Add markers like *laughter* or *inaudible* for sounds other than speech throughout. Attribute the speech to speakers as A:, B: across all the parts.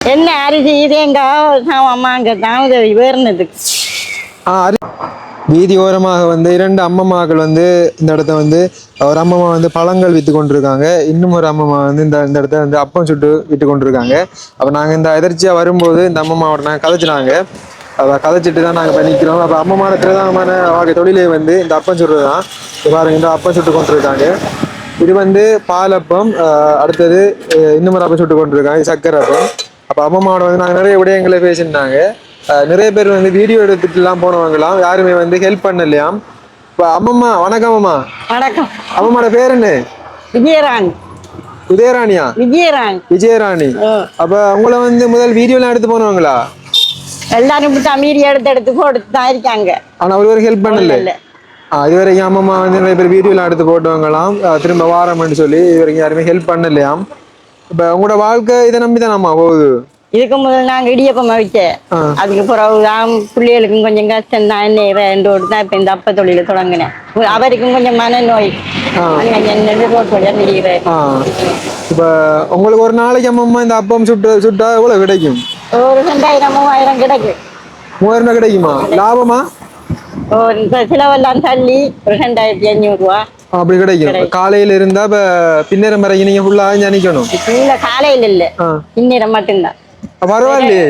A: என்ன அரிசி இதேங்கா அம்மா அங்கே வேறுனதுக்கு
B: அரி- வீதி ஓரமாக வந்து இரண்டு அம்மம்மாக்கள் வந்து இந்த இடத்த வந்து ஒரு அம்மம்மா வந்து பழங்கள் விற்று கொண்டிருக்காங்க. இன்னும் ஒரு அம்மம்மா வந்து இந்த இந்த இடத்த வந்து அப்பம் சுட்டு விற்று கொண்டிருக்காங்க. அப்போ நாங்கள் இந்த எதிர்ச்சியாக வரும்போது இந்த அம்மம்மாவோட நாங்கள் கதைச்சினாங்க. அதை கதைச்சிட்டு தான் நாங்கள் பண்ணிக்கிறோம் அப்போ அம்மம்மான பிரதானமான வாழ்க்கை தொழிலே வந்து இந்த அப்பம் சுடுறது தான் பாருங்க இந்த அப்பம் சுட்டு கொண்டிருக்காங்க. இது வந்து பாலப்பம் அடுத்தது இன்னும் ஒரு அப்பம் சுட்டு கொண்டிருக்காங்க. சக்கரை அப்பம். அப்போ அம்மம்மாவோட வந்து நாங்கள் நிறைய விடயங்களை பேசியிருந்தாங்க நிறைய பேர் வந்து வீடியோ எடுத்துட்டுலாம் போனவங்களாம் யாருமே வந்து ஹெல்ப் பண்ணலையாம் இப்போ அம்மம்மா வணக்கம் அம்மா.
A: வணக்கம்.
B: அம்மம்மாவோட பேர் என்ன?
A: விஜயராணி.
B: உதயராணியா?
A: விஜயராணி.
B: விஜயராணி. அப்ப உங்களை வந்து முதல் வீடியோலாம் எடுத்து போனவங்களா?
A: எல்லாரும் தமிழ் எடுத்து எடுத்து போட்டு தான் இருக்காங்க.
B: ஆனா ஒரு ஒரு ஹெல்ப் பண்ணல.
A: இல்ல.
B: ஆ, இது வரைக்கும் அம்மம்மா வந்து நிறைய பேர் வீடியோலாம் எடுத்து போட்டவங்களாம். திரும்ப வாரம்னு சொல்லி இது வரைக்கும் யாருமே ஹெல்ப் பண்ணலையாம். இப்ப உங்களோட வாழ்க்கை இதை நம்பி தானம்மா போகுது?
A: இதுக்கு முதல்ல நாங்க இடியப்பம் வச்சேன். அதுக்கு பிறகு தான் பிள்ளைகளுக்கும் கொஞ்சம் கஷ்டம் தான் என்ன தான் இப்போ இந்த அப்ப தொழில தொடங்கினேன். அவருக்கும் கொஞ்சம் மனநோய்.
B: இப்ப உங்களுக்கு ஒரு நாளைக்கு அம்மம்மா இந்த அப்பம் சுட்டு சுட்டா எவ்வளவு கிடைக்கும்?
A: ஒரு ரெண்டாயிரம் மூவாயிரம் கிடைக்கு
B: மூவாயிரம் ரூபாய் கிடைக்குமா? லாபமா?
A: ஒரு செலவெல்லாம் தள்ளி ஒரு ரெண்டாயிரத்தி அஞ்சூறு ரூபா
B: ஆ, அப்படி கிடைக்கும். காலையில இருந்தா இப்ப பின்னேரம் வரைக்கும் நீங்க ஃபுல்லா நினைக்கணும்
A: இல்ல காலையில இல்ல இந்நேரம் மட்டும்தான்.
B: பரவாயில்லையே.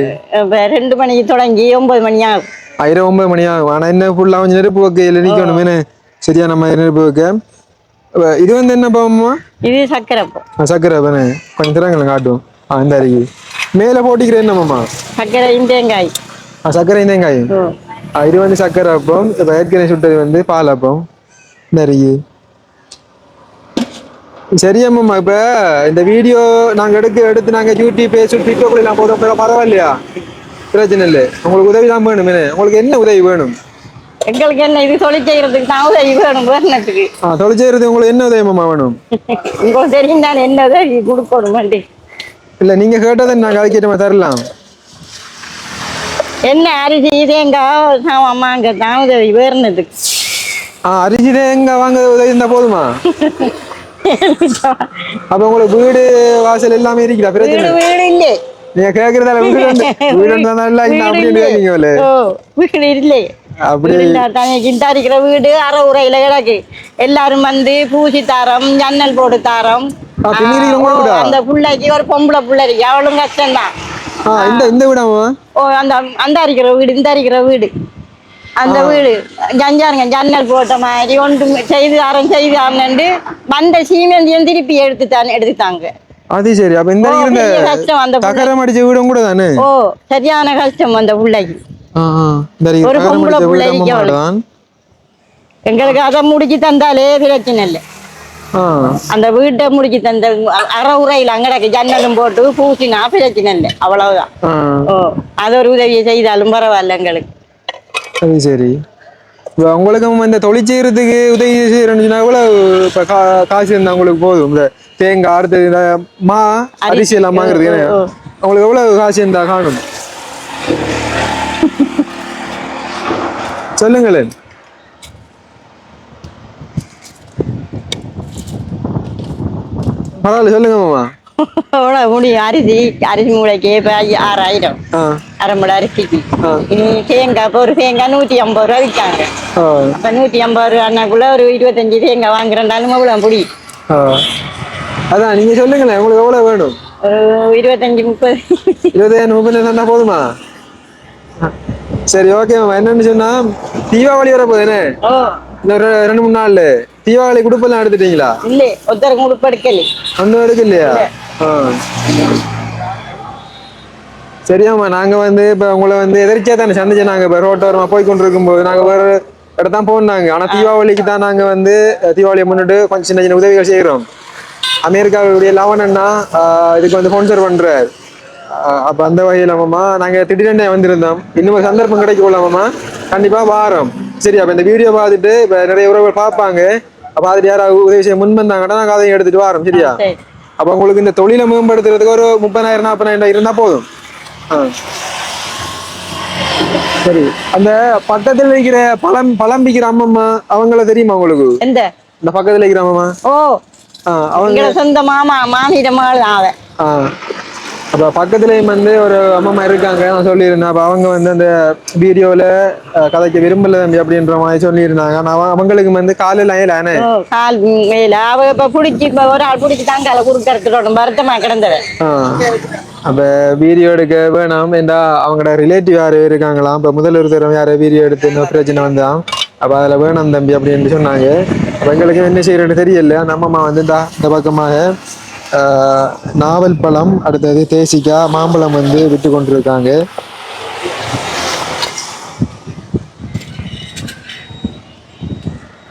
A: ரெண்டு மணிக்கு தொடங்கி ஒன்பது மணி ஆகும்.
B: ஆயிரம் ஒன்பது மணி ஆகும். ஆனா என்ன ஃபுல்லா கொஞ்சம் நெருப்பு வைக்கையில் நிக்கணும் என்ன சரியா நம்ம நெருப்பு வைக்க. இது வந்து என்ன பாவமா
A: இது சக்கரைப்பம்
B: சக்கரை தானே? கொஞ்சம் திறங்களை காட்டும். இந்த அருகே. மேலே போட்டிக்கிற என்னமாம்மா
A: சர்க்கரையும் தேங்காய்
B: சர்க்கரை தேங்காய் இது வந்து சக்கரை அப்பம். ஏற்கனவே சுட்டது வந்து பால் அப்பம். இந்த அருகே. சரியம்மாம்மா இப்போ இந்த வீடியோ நாங்கள் எடுக்க எடுத்து நாங்கள் யூடியூப் ஃபேஸ்புக் டிக்டாக்ல எல்லாம் போதும் பரவாயில்லையா? பிரச்சனை இல்லை. உங்களுக்கு உதவி தான் வேணும் உங்களுக்கு என்ன உதவி வேணும்?
A: எங்களுக்கு என்ன இது தொழில் செய்யறதுக்கு தான் உதவி வேணும் வேணுனதுக்கு
B: ஆ தொலைச்சேறது உங்களுக்கு என்ன உதவியம்மா வேணும்?
A: உங்களுக்கு தெரியும் தானே என்ன உதவி கொடுக்கணும் வேண்டி.
B: இல்லை நீங்கள் கேட்டதை நாங்கள் அதுக்கேற்ற தரலாம்.
A: என்ன அரிசி தேங்காய் அம்மா அங்கே தான் உதவி வேறுனதுக்கு
B: ஆ அரிசி எங்க வாங்க உதவி இருந்தால் போதுமா? *laughs* அப்போ உங்களுக்கு வீடு வாசல் எல்லாமே இருக்குதா பிரச்சனை
A: வீடு வீடு இல்லை
B: நீங்க கேக்குறதால வீடு வீடு இருந்தா இல்ல இன்னும் அப்படின்னு கேட்கீங்களே
A: ஓ வீடு இல்லை
B: அப்படி
A: வீடு இல்ல, தனி கிண்டாரிக்கிற வீடு அரை உரையில கிடக்கு எல்லாரும் வந்து பூசி தாரம் ஜன்னல் போட்டு தாரம்? அந்த பிள்ளைக்கு ஒரு பொம்பளை பிள்ளை இருக்கு அவளும் கஷ்டம்தான்
B: ஆ இந்த இந்த வீடாமா
A: ஓ அந்த அந்த அரிக்கிற வீடு இந்த அரிக்கிற வீடு அந்த வீடு. ஜஞ்சாருங்க ஜன்னல் போட்ட மாதிரி ஒன்று செய்து தாரம் செய்து தாரன்னு வந்த சீமெந்தியும் திருப்பி எடுத்துட்டான் எடுத்துட்டாங்க
B: அது சரி அப்ப இந்த
A: கஷ்டம் அந்த.
B: தகரம் அடிச்ச வீடும் கூட தானே?
A: ஓ சரியான கஷ்டம் அந்த பிள்ளைக்கு ஒரு பொம்பளை
B: அடிச்ச
A: பிள்ளை
B: வீடு அம்மா
A: அவளுக்கு.
B: தான்
A: எங்களுக்கு அதை முடிச்சு தந்தாலே பிரச்சனை இல்லை. அந்த வீட்டை முடிச்சு தந்த அரை உரையில் அங்கடக்கு ஜன்னலும் போட்டு பூசினா பிரச்சனை இல்லை. அவ்வளவுதான். ஓ அது ஒரு உதவியை செய்தாலும் பரவாயில்ல எங்களுக்கு.
B: அது சரி. இப்ப உங்களுக்கு இந்த தொழில் செய்யறதுக்கு உதவி செய்யறேன்னு எவ்வளவு இப்ப கா- காசு இருந்தா உங்களுக்கு போதும்? இந்த தேங்காய் அடுத்தது இந்த மா அரிசி. எல்லாம் வாங்குறதுக்கு. உங்களுக்கு எவ்வளவு காசு இருந்தா காணும்? சொல்லுங்களேன் பரவாயில்ல சொல்லுங்க மாமா. *laughs*
A: அவ்வளோ முடியும் அரிசி அரிசி மூளைக்கு இப்போ ஆறாயிரம். அரை மூளை அரிசிக்கு தேங்காய் இப்போ ஒரு தேங்காய் நூற்றி ஐம்பது ரூபா விற்காங்க. அப்போ நூற்றி ஐம்பது ரூபாக்குள்ள ஒரு இருபத்தஞ்சி தேங்காய் வாங்குறேன்டாலும் அவ்வளோ புடி.
B: அதான் நீங்க சொல்லுங்களேன் உங்களுக்கு எவ்வளவு வேணும்?
A: ஒரு இருபத்தஞ்சி முப்பது.
B: இருபதாயிரம் முப்பது தந்தா போதுமா? சரி ஓகே என்னன்னு சொன்னா தீபாவளி வர போகுது என்ன?
A: ஓ.
B: இன்னும் ரெ- ரெண்டு மூணு நாள்ல. தீபாவளி குடுப்பெல்லாம் எடுத்துட்டீங்களா?
A: இல்லை ஒருத்தருக்கு உடுப்பு எடுக்கலை
B: ஒன்றும் எடுக்க இல்லையா ஆ. சரியாம்மா நாங்க வந்து இப்ப உங்களை வந்து எதிர்ச்சியா தானே சந்திச்சு நாங்க. இப்ப ரோட்டோரமா போய் கொண்டிருக்கும் போது நாங்க வேற இடத்தான் போனாங்க. ஆனா தீபாவளிக்கு தான் நாங்க வந்து தீபாவளியை முன்னிட்டு கொஞ்சம் சின்ன சின்ன உதவிகள் செய்யறோம் அமெரிக்காவுடைய லவன் அண்ணா ஆஹ், இதுக்கு வந்து ஸ்பான்சர் பண்றாரு. ஆஹ், அப்ப அந்த வகையில மாமா நாங்க திடீரெனே வந்திருந்தோம். இன்னும் சந்தர்ப்பம் கிடைக்கல மாமா கண்டிப்பா வாரோம். சரி அப்ப இந்த வீடியோ பார்த்துட்டு இப்ப நிறைய உறவுகள் பார்ப்பாங்க. அப்ப அதுல யாராவது உதவி செய்ய முன் வந்தாங்கன்னா நாங்க அதையும் எடுத்துட்டு வரோம் சரியா?
A: சரி.
B: அப்ப உங்களுக்கு இந்த தொழிலை மேம்படுத்துறதுக்கு ஒரு முப்பதாயிரம் நாற்பதாயிரம் இருந்தா போதும். சரி. அந்த பக்கத்துல இருக்கிற பழம் பழம் விக்கிற அம்மம்மா அவங்கள தெரியுமா உங்களுக்கு?
A: எந்த?
B: இந்த பக்கத்துல இருக்கிற அம்மம்மா?
A: ஓ.
B: அவங்க
A: சொந்த மாமா மாமியிட மகள் அவன்.
B: அப்ப பக்கத்துலயும் வந்து ஒரு அம்மா இருக்காங்க நான் சொல்லியிருந்தேன். அப்ப அவங்க வந்து அந்த வீடியோல கதைக்க விரும்பல தம்பி அப்படின்ற மாதிரி சொல்லியிருந்தாங்க. நான் அவங்களுக்கு வந்து காலையில ஏலானே
A: கால் மேல அவ இப்ப புடிச்சு இப்ப ஒரு ஆள் புடிச்சு தாங்கால குடுக்கறதுக்கு வருத்தமா கிடந்தவ
B: அப்ப வீடியோ எடுக்க வேணாம். ஏண்டா அவங்களோட ரிலேட்டிவ் யாரு இருக்காங்களாம் இப்ப முதல் ஒருத்தர் யாரு வீடியோ எடுத்து இன்னும் பிரச்சனை வந்தான். அப்ப அதுல வேணாம் தம்பி அப்படின்னு சொன்னாங்க. அப்ப எங்களுக்கு என்ன செய்யறேன்னு தெரியல. அந்த அம்மா வந்து இந்த பக்கமாக நாவல் பழம் அடுத்தது தேசிக்காய் மாம்பழம் வந்து விட்டு கொண்டிருக்காங்க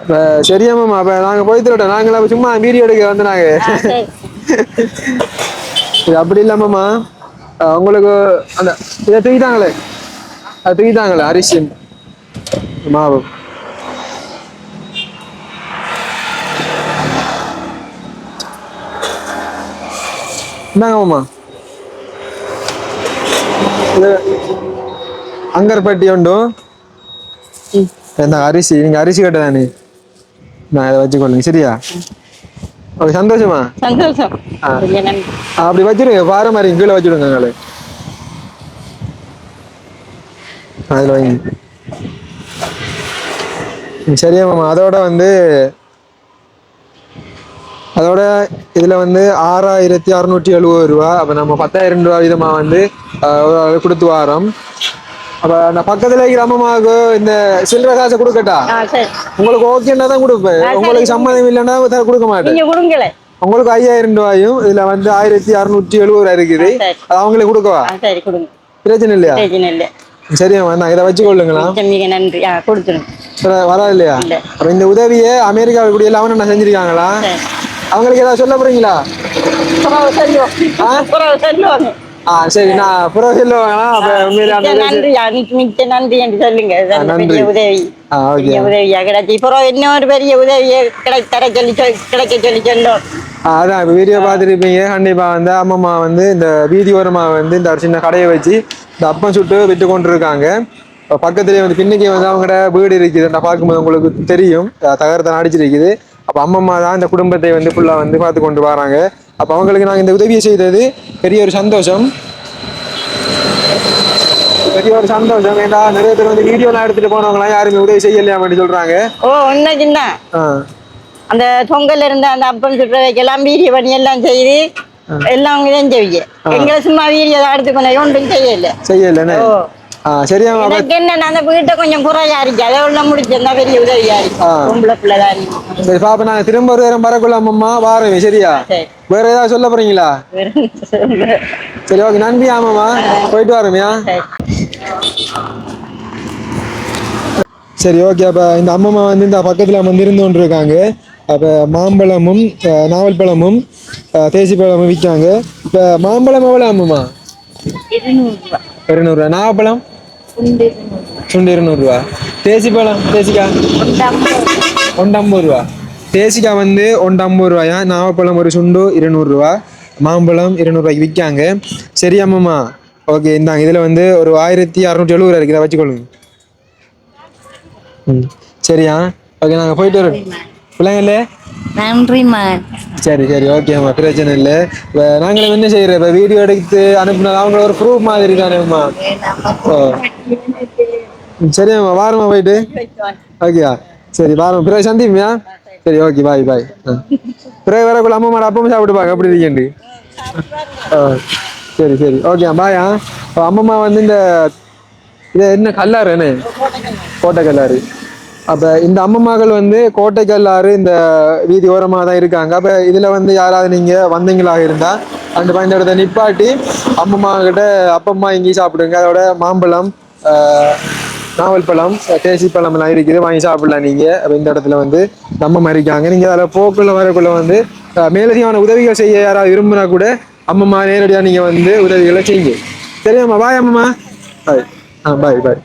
B: அப்ப சரியாமாம்மா அப்ப நாங்க போய் தரோம் நாங்களா சும்மா வீடியோ எடுக்க வந்து நாங்க இது அப்படி இல்லாமம்மா உங்களுக்கு அந்த இதை தூக்கிட்டாங்களே? அது தூக்கிட்டாங்களே அரிசி மாவு. இந்தாங்கம்மா இது அங்கர்பட்டி உண்டு. இந்த அரிசி. நீங்க அரிசி கட்ட தானே? நான் இதை வச்சுக்கொள்ளுங்க. சரியா? ஓகே சந்தோஷமா?
A: சந்தோஷம்.
B: அப்படி வச்சிருங்க. பாறை மாதிரி கீழே வச்சிடுங்க எங்களை அதில் வைங்க. சரியா மாமா. அதோட வந்து அதோட இதுல வந்து ஆறாயிரத்தி அறுநூற்றி எழுபது ரூபா. அப்ப நம்ம பத்தாயிரம் ரூபா வீதமா வந்து கொடுத்து வாரோம். அப்ப நான் பக்கத்துல அம்மாவுக்கு இந்த சில்லறை காசை கொடுக்கட்டா? உங்களுக்கு ஓகேன்னா தான் கொடுப்பேன். உங்களுக்கு சம்மதம் இல்லைன்னா கொடுக்க மாட்டேன். உங்களுக்கு ஐயாயிரம் ரூபாயும் இதுல வந்து ஆயிரத்தி அறுநூற்றி எழுபது ரூபா இருக்குது. அது அவங்களுக்கு கொடுக்கவா?
A: ஆ, சரி கொடுங்க.
B: பிரச்சனை இல்லையா? சரியா நான் இதை வச்சுக்கொள்ளுங்களா?
A: நன்றி. கொடுத்துருங்க.
B: வரா இல்லையா? இந்த உதவியை அமெரிக்காவில் கூடிய எல்லாம் செஞ்சிருக்காங்களா?
A: சரி.
B: அவங்களுக்கு ஏதாவது சொல்ல போறீங்களா?
A: புறவு புறவு சொல்லுவாங்க
B: ஆ சரி நான் புறம் சொல்ல வேணாம் அப்ப உண்மையிலே அந்த
A: மிக்க
B: உதவி-
A: நன்றி ஆ, மிக்க நன்றி என்று சொல்லுங்க. பெரிய உதவி.
B: ஆ ஓகே.
A: பெரிய உதவியா கிடைச்சி. இப்போ இன்னொரு பெரிய உதவியை கிடை தர சொல்லி சொல் கிடைக்க சொல்லி
B: அதான் இப்போ வீடியோ பார்த்துருப்பீங்க. கண்டிப்பா வந்து அம்மம்மா வந்து இந்த வீதி ஓரமா வந்து இந்த ஒரு சின்ன கடையை வச்சு இந்த அப்பம் சுட்டு விட்டு கொண்டு இருக்காங்க இப்போ பக்கத்துலேயே வந்து பின்னுக்கு வந்து அவங்களோட வீடு இருக்குது. நான் பார்க்கும்போது உங்களுக்கு தெரியும். தகரத்தை அடிச்சிருக்குது. அப்போ அம்மம்மா தான் இந்த குடும்பத்தை வந்து ஃபுல்லாக வந்து பார்த்து கொண்டு வராங்க. அப்போ அவங்களுக்கு நாங்கள் இந்த உதவியை செய்தது பெரிய ஒரு சந்தோஷம். பெரிய ஒரு சந்தோஷம். ஏன்னா நிறைய பேர் வந்து வீடியோலாம் எடுத்துட்டு போனவங்களாம் யாருமே உதவி செய்யலையா அப்படின்னு சொல்றாங்க.
A: ஓ
B: ஆ.
A: அந்த பொங்கல் இருந்த அந்த அப்பம் சுற்ற வைக்கலாம் வீரிய பணி எல்லாம் செய்து எல்லாம் இதான் செய்ய எங்களை சும்மா தான் எடுத்துக்கணும் ஒன்றும் செய்யல.
B: செய்யலைன்னு? சரியா
A: எனக்கு என்ன அந்த வீட்டை கொஞ்சம் குறையா இருக்கு அதை உள்ள முடிச்சிருந்தா பெரிய உதவியா இருக்கு.
B: சரி பாப்பா நான் திரும்ப ஒரு நேரம் பறக்குள்ள அம்மா வாரேன் சரியா?
A: சரி.
B: வேற ஏதாவது சொல்ல போறீங்களா? சரி ஓகே நன்றி ஆமாம்மா போயிட்டு வரோம்யா.
A: சரி.
B: ஓகே அப்ப இந்த அம்மம்மா வந்து இந்த பக்கத்துல வந்து இருந்து கொண்டு இருக்காங்க அப்ப மாம்பழமும் நாவல் பழமும் தேசி பழமும் விற்காங்க. இப்ப மாம்பழம் எவ்வளோ அம்மம்மா?
A: இருநூறுவா
B: இருநூறுவா நாவப்பழம்? சுண்டு இருநூறுவா தேசி பழம் தேசிக்காய் ஒன்றம்பது ரூபா தேசிக்காய் வந்து ஒன்றம்பது ரூபாயா நாவப்பழம் ஒரு சுண்டு இருநூறுவா மாம்பழம் இருநூறுவாய்க்கு விற்காங்க சரி அம்மம்மா ஓகே இந்தாங்க இதில் வந்து ஒரு ஆயிரத்தி அறநூற்றி எழுபது ரூபா இருக்குது வச்சுக்கொள்ளுங்க ம் சரியா ஓகே நாங்கள் போயிட்டு வரோம் பிள்ளைங்களே
C: நன்றிமான்
B: சரி சரி ஓகேம்மா பிரச்சனை இல்லை. இப்போ நாங்களும் என்ன செய்கிறோம் இப்போ வீடியோ எடுத்து அனுப்புனது அவங்க ஒரு ப்ரூஃப் மாதிரி தானேம்மா ஓ. ம், சரியாம்மா வாரம்மா போயிட்டு. ஓகேயா சரி வாரம் பிறகு சந்திப்பியா சரி ஓகே பாய் பாய் பிறகு வரக்குள்ள அம்மா மாட அப்பவும் சாப்பிட்டு பாக்க அப்படி இருக்கேன் சரி சரி. ஓகே பாயா அம்மம்மா வந்து இந்த இது என்ன கல்லாறு என்ன? கோட்டை கல்லாறு. அப்போ இந்த அம்மம்மாக்கள் வந்து கோட்டைக்கல் ஆறு இந்த வீதி ஓரமாக தான் இருக்காங்க. அப்போ இதில் வந்து யாராவது நீங்கள் வந்தீங்களாக இருந்தால் அந்த இந்த இடத்த நிப்பாட்டி அம்மம்மா கிட்ட அப்பம்மா இங்கேயும் சாப்பிடுங்க. அதோட மாம்பழம் நாவல் பழம் தேசி பழம் எல்லாம் இருக்குது. வாங்கி சாப்பிடலாம் நீங்கள் அப்ப இந்த இடத்துல வந்து நம்ம மறிக்காங்க. நீங்கள் அதில் போக்குள்ள வரக்குள்ள வந்து மேலதிகமான உதவிகள் செய்ய யாராவது விரும்பினா கூட அம்மம்மா நேரடியாக நீங்கள் வந்து உதவிகளை செய்யுங்க. சரியாம்மா பாய் அம்மம்மா பாய் ஆ பாய் பாய்